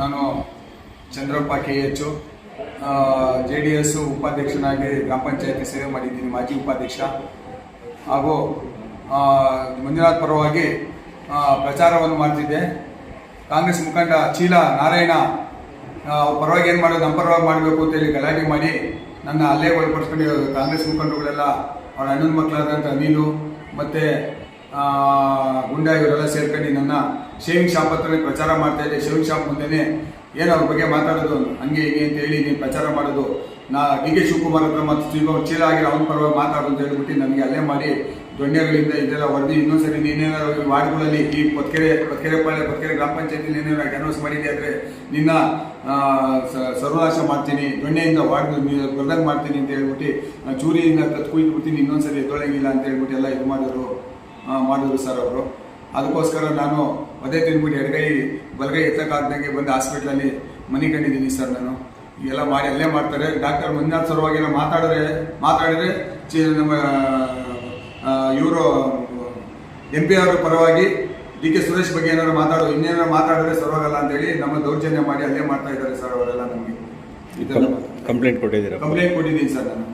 ನಾನು Chandrappa K H J D S ಉಪಾಧ್ಯಕ್ಷನಾಗಿ ಗ್ರಾಮ ಪಂಚಾಯತಿ ಸೇವೆ ಮಾಡಿದ್ದೀನಿ, ಮಾಜಿ ಉಪಾಧ್ಯಕ್ಷ. ಹಾಗೂ ಮಂಜುನಾಥ್ ಪರವಾಗಿ ಪ್ರಚಾರವನ್ನು ಮಾಡ್ತಿದ್ದೆ. ಕಾಂಗ್ರೆಸ್ ಮುಖಂಡ ಚೀಲ ನಾರಾಯಣ ಪರವಾಗಿ ಏನು ಮಾಡೋದು ನಮ್ಮ ಪರವಾಗಿ ಮಾಡಬೇಕು ಅಂತೇಳಿ ಗಲಾಟೆ ಮಾಡಿ ನನ್ನ ಅಲ್ಲೇ ಒಳಪಡಿಸ್ಕೊಂಡು ಕಾಂಗ್ರೆಸ್ ಮುಖಂಡರುಗಳೆಲ್ಲ ಅವ್ರ ಅಣ್ಣನ ಮಕ್ಕಳಾದಂಥ ನೀನು, ಮತ್ತು ಗುಂಡಾ ಸೇರ್ಕೊಂಡು ನನ್ನ ಶೇವಿಂಗ್ ಶಾಪ್ ಹತ್ರ ಪ್ರಚಾರ ಮಾಡ್ತಾ ಇದ್ದೆ. ಶೇವಿಂಗ್ ಶಾಪ್ ಮುಂದೆನೆ ಏನು ಅವ್ರ ಬಗ್ಗೆ ಮಾತಾಡೋದು. ಹಂಗೆ ಹೀಗೆ ಅಂತ ಹೇಳಿ ನೀನು ಪ್ರಚಾರ ಮಾಡೋದು. ನಾ ಡಿ ಕೆ ಶಿವಕುಮಾರ್ ಹತ್ರ ಮತ್ತು ಶ್ರೀಗಳು ಚೀಲ ಆಗಿರೋ ಅವ್ನ ಪರವಾಗಿ ಮಾತಾಡು ಅಂತ ಹೇಳ್ಬಿಟ್ಟು ನನಗೆ ಅಲ್ಲೇ ಮಾಡಿ ದೊಣ್ಣೆಗಳಿಂದ ಇದೆಲ್ಲ ವರದಿ ಇನ್ನೊಂದ್ಸರಿ ನೀನೇನಾದ್ರು ಈ ವಾರ್ಡ್ಗಳಲ್ಲಿ ಈ ಪತ್ಕೆರೆ ಪತ್ಕೆರೆ ಪಾಳೆ ಪತ್ಕೆರೆ ಗ್ರಾಮ ಪಂಚಾಯತಿಲಿ ಏನೇನಾದ್ರು ಅನೌನ್ಸ್ ಮಾಡಿದೆ ಆದರೆ ನಿನ್ನ ಸರ್ವನಾಶ ಮಾಡ್ತೀನಿ, ದೊಣ್ಣೆಯಿಂದ ವಾರ್ಡ್ ಬರ್ದಂಗೆ ಮಾಡ್ತೀನಿ ಅಂತ ಹೇಳ್ಬಿಟ್ಟು ನಾನು ಚೂರಿಯಿಂದ ಕತ್ ಕುಯ್ದು ಬಿಡ್ತೀನಿ ಇನ್ನೊಂದ್ಸರಿ ಎದ್ದೊಳಂಗಿಲ್ಲ ಅಂತ ಹೇಳ್ಬಿಟ್ಟು ಎಲ್ಲ ಇದು ಮಾಡಿದ್ರು. ಮಾಡಿದ್ರು ಸರ್ ಅವರು. ಅದಕ್ಕೋಸ್ಕರ ನಾನು ಒದೆ ತಿಂದ್ಬಿಟ್ಟು ಎಡಗೈ ಬಲಗೈ ಎತ್ತಕ್ಕಾಗ್ದಂಗೆ ಬಂದು ಹಾಸ್ಪಿಟ್ಲಲ್ಲಿ ಮನೆ ಕಂಡಿದ್ದೀನಿ ಸರ್ ನಾನು. ಎಲ್ಲ ಮಾಡಿ ಅಲ್ಲೇ ಮಾಡ್ತಾರೆ. ಡಾಕ್ಟರ್ ಮಂಜುನಾಥ್ ಸರ್ವಾಗಿ ಎಲ್ಲ ಮಾತಾಡಿದ್ರೆ ಮಾತಾಡಿದ್ರೆ ಚಿ ನಮ್ಮ ಇವರು ಎಂ ಪಿ ಅವರ ಪರವಾಗಿ ಡಿ ಕೆ ಸುರೇಶ್ ಬಗ್ಗೆ ಏನಾದ್ರು ಮಾತಾಡೋ ಇನ್ನೇನಾದ್ರು ಮಾತಾಡಿದ್ರೆ ಅಂತ ಅಂತೇಳಿ ನಮ್ಮ ದೌರ್ಜನ್ಯ ಮಾಡಿ ಅಲ್ಲೇ ಮಾಡ್ತಾ ಇದ್ದಾರೆ ಸರ್ ಅವರೆಲ್ಲ ನಮಗೆ. ಕಂಪ್ಲೇಂಟ್ ಕೊಟ್ಟಿದ್ದೀರಾ? ಕಂಪ್ಲೇಂಟ್ ಕೊಟ್ಟಿದ್ದೀನಿ ಸರ್ ನಾನು.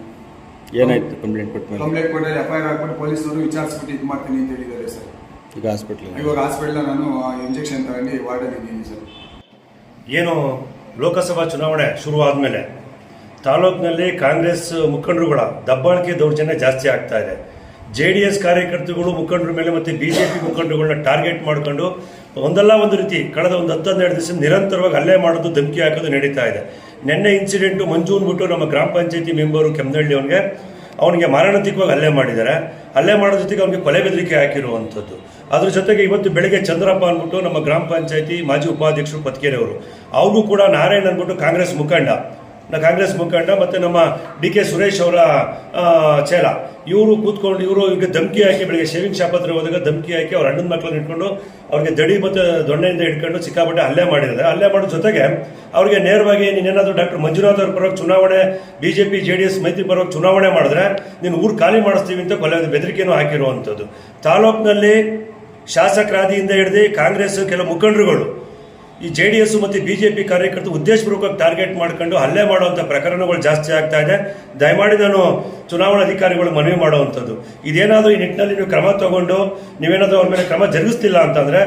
ಏನಾಯ್ತು ಕಂಪ್ಲೇಂಟ್ ಕೊಟ್ಟು ಕಂಪ್ಲೇಂಟ್ ಕೊಟ್ಟರೆ ಎಫ್ ಐ ಆರ್ ಹಾಕ್ಬಿಟ್ಟು ಪೊಲೀಸರು ವಿಚಾರಿಸ್ಬಿಟ್ಟು ಇದು ಮಾಡ್ತೀನಿ ಅಂತ ಹೇಳಿದ್ದಾರೆ ಸರ್. ಈಗ ಹಾಸ್ಪಿಟ್ಲ್ ಇವಾಗ ಹಾಸ್ಪಿಟ್ಲ ನಾನು ಇಂಜೆಕ್ಷನ್ ತಗೊಂಡು ವಾರ್ಡಲ್ಲಿ ಇದ್ದೀನಿ ಸರ್. ಏನು ಲೋಕಸಭಾ ಚುನಾವಣೆ ಶುರುವಾದ ತಾಲೂಕಿನಲ್ಲಿ ಕಾಂಗ್ರೆಸ್ ಮುಖಂಡರುಗಳ ದಬ್ಬಾಳಿಕೆ ದೌರ್ಜನ್ಯ ಜಾಸ್ತಿ ಆಗ್ತಾ ಇದೆ. ಜೆ ಡಿ ಎಸ್ ಕಾರ್ಯಕರ್ತರುಗಳು ಮುಖಂಡರ ಮೇಲೆ ಮತ್ತು ಬಿ ಜೆ ಪಿ ಮುಖಂಡರುಗಳನ್ನ ಟಾರ್ಗೆಟ್ ಮಾಡಿಕೊಂಡು ಒಂದಲ್ಲ ಒಂದು ರೀತಿ ಕಳೆದ ಒಂದು ಹತ್ತು ಹನ್ನೆರಡು ದಿವಸ ನಿರಂತರವಾಗಿ ಹಲ್ಲೆ ಮಾಡೋದು ಧಮಕಿ ಹಾಕೋದು ನಡೀತಾ ಇದೆ. ನಿನ್ನೆ ಇನ್ಸಿಡೆಂಟು ಮಂಜು ಅಂದ್ಬಿಟ್ಟು ನಮ್ಮ ಗ್ರಾಮ ಪಂಚಾಯತಿ ಮೆಂಬರು ಕೆಮ್ಮನಹಳ್ಳಿ ಅವನಿಗೆ ಅವನಿಗೆ ಮಾರಣಾಂತಿಕವಾಗಿ ಹಲ್ಲೆ ಮಾಡಿದ್ದಾರೆ. ಹಲ್ಲೆ ಮಾಡೋ ಜೊತೆಗೆ ಅವನಿಗೆ ಕೊಲೆ ಬೆದರಿಕೆ ಹಾಕಿರುವಂಥದ್ದು. ಅದ್ರ ಜೊತೆಗೆ ಇವತ್ತು ಬೆಳಗ್ಗೆ ಚಂದ್ರಪ್ಪ ಅಂದ್ಬಿಟ್ಟು ನಮ್ಮ ಗ್ರಾಮ ಪಂಚಾಯತಿ ಮಾಜಿ ಉಪಾಧ್ಯಕ್ಷರು ಪತ್ಕೆರೆ ಅವರು ಅವ್ರಿಗೂ ಕೂಡ ನಾರಾಯಣ್ ಅಂದ್ಬಿಟ್ಟು ಕಾಂಗ್ರೆಸ್ ಮುಖಂಡ. ಕಾಂಗ್ರೆಸ್ ಮುಖಂಡ ಮತ್ತು ನಮ್ಮ ಡಿ ಕೆ ಸುರೇಶ್ ಅವರ ಚೇಲ. ಇವರು ಕೂತ್ಕೊಂಡು, ಇವರು ಈಗ ಧಮಕಿ ಹಾಕಿ ಬೆಳಿಗ್ಗೆ ಶೇವಿಂಗ್ ಶಾಪ್ ಹತ್ರ ಹೋದಾಗ ಧಮಕಿ ಹಾಕಿ ಅವ್ರ ಅಣ್ಣನ ಮಕ್ಕಳನ್ನ ಇಟ್ಕೊಂಡು ಅವ್ರಿಗೆ ದಡಿ ಮತ್ತು ದೊಣ್ಣೆಯಿಂದ ಇಟ್ಕೊಂಡು ಸಿಕ್ಕಾಪಟ್ಟೆ ಹಲ್ಲೆ ಮಾಡಿದ್ದಾರೆ. ಹಲ್ಲೆ ಮಾಡೋ ಜೊತೆಗೆ ಅವ್ರಿಗೆ ನೇರವಾಗಿ ನೀನೇನಾದರೂ ಡಾಕ್ಟರ್ ಮಂಜುನಾಥ್ ಅವ್ರ ಪರವಾಗಿ ಚುನಾವಣೆ, B J P, J D S ಮೈತ್ರಿ ಪರವಾಗಿ ಚುನಾವಣೆ ಮಾಡಿದ್ರೆ ನೀನು ಊರು ಖಾಲಿ ಮಾಡಿಸ್ತೀವಿ ಅಂತ ಕೊಲೆ ಬೆದರಿಕೆನೂ ಹಾಕಿರುವಂಥದ್ದು. ತಾಲೂಕಿನಲ್ಲಿ ಶಾಸಕರಾದಿಯಿಂದ ಹಿಡಿದು ಕಾಂಗ್ರೆಸ್ ಕೆಲವು ಮುಖಂಡರುಗಳು ಈ ಜೆ ಡಿ ಎಸ್ ಮತ್ತು ಬಿ ಜೆ ಪಿ ಕಾರ್ಯಕರ್ತರು ಉದ್ದೇಶಪೂರ್ವಕವಾಗಿ ಟಾರ್ಗೆಟ್ ಮಾಡ್ಕೊಂಡು ಹಲ್ಲೆ ಮಾಡುವಂಥ ಪ್ರಕರಣಗಳು ಜಾಸ್ತಿ ಆಗ್ತಾ ಇದೆ. ದಯಮಾಡಿ ನಾನು ಚುನಾವಣಾ ಅಧಿಕಾರಿಗಳು ಮನವಿ ಮಾಡುವಂಥದ್ದು. ಇದೇನಾದರೂ ಈ ನಿಟ್ಟಿನಲ್ಲಿ ನೀವು ಕ್ರಮ ತಗೊಂಡು ನೀವೇನಾದರೂ ಅವ್ರ ಮೇಲೆ ಕ್ರಮ ಜರುಗಿಸ್ತಿಲ್ಲ ಅಂತಂದರೆ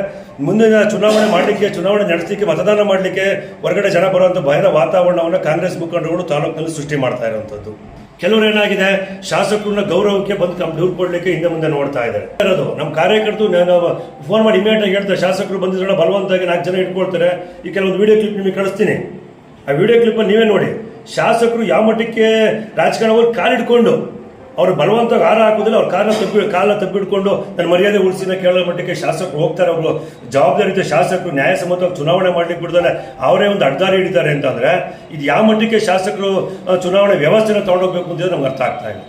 ಮುಂದಿನ ಚುನಾವಣೆ ಮಾಡಲಿಕ್ಕೆ, ಚುನಾವಣೆ ನಡೆಸಲಿಕ್ಕೆ, ಮತದಾನ ಮಾಡಲಿಕ್ಕೆ ಹೊರಗಡೆ ಜನ ಬರುವಂಥ ಭಯದ ವಾತಾವರಣವನ್ನು ಕಾಂಗ್ರೆಸ್ ಮುಖಂಡರುಗಳು ತಾಲೂಕಿನಲ್ಲಿ ಸೃಷ್ಟಿ ಮಾಡ್ತಾ ಇರುವಂಥದ್ದು. ಕೆಲವರು ಏನಾಗಿದೆ, ಶಾಸಕರನ್ನ ಗೌರವಕ್ಕೆ ಬಂದು ತಮ್ಮ ದೂರು ಕೊಡ್ಲಿಕ್ಕೆ ಹಿಂದೆ ಮುಂದೆ ನೋಡ್ತಾ ಇದ್ದಾರೆ. ಇರೋದು, ನಮ್ಮ ಕಾರ್ಯಕರ್ತರು ಫೋನ್ ಮಾಡಿ ಇಮಿಡಿಯೇಟ್ ಆಗಿ ಹೇಳ್ತಾರೆ, ಶಾಸಕರು ಬಂದಿದ್ರೆ ಬಲವಂತಾಗಿ ನಾಲ್ಕು ಜನ ಇಟ್ಕೊಳ್ತಾರೆ. ಈ ಕೆಲವೊಂದು ವಿಡಿಯೋ ಕ್ಲಿಪ್ ನಿಮಗೆ ಕಳಿಸ್ತೀನಿ. ಆ ವಿಡಿಯೋ ಕ್ಲಿಪ್ಪನ್ನು ನೀವೇ ನೋಡಿ, ಶಾಸಕರು ಯಾವ ಮಟ್ಟಕ್ಕೆ ರಾಜಕಾರಣವಾಗಿ ಕಾಲಿಡ್ಕೊಂಡು ಅವ್ರು ಬಲವಂತವಾಗಿ ಆರ ಹಾಕೋದಿಲ್ಲ ಅವ್ರ ಕಾಲ ತಪ್ಪಿ ಕಾಲ ತಪ್ಪಿಡ್ಕೊಂಡು ನನ್ನ ಮರ್ಯಾದೆ ಉಳಿಸಿದ ಕೇಳೋ ಮಟ್ಟಕ್ಕೆ ಶಾಸಕರು ಹೋಗ್ತಾರೆ. ಅವರು ಜವಾಬ್ದಾರಿತ ಶಾಸಕರು ನ್ಯಾಯಸಮ್ಮತವಾಗಿ ಚುನಾವಣೆ ಮಾಡ್ಲಿಕ್ಕೆ ಬಿಡ್ದಾನೆ. ಅವರೇ ಒಂದು ಅಡ್ದಾರಿ ಹಿಡಿತಾರೆ ಅಂತಂದರೆ, ಇದು ಯಾವ ಮಟ್ಟಕ್ಕೆ ಶಾಸಕರು ಚುನಾವಣೆ ವ್ಯವಸ್ಥೆನ ತಗೊಂಡೋಗ್ಬೇಕು ಅಂತ ನಮ್ಗೆ ಅರ್ಥ ಆಗ್ತಾ ಇಲ್ಲ.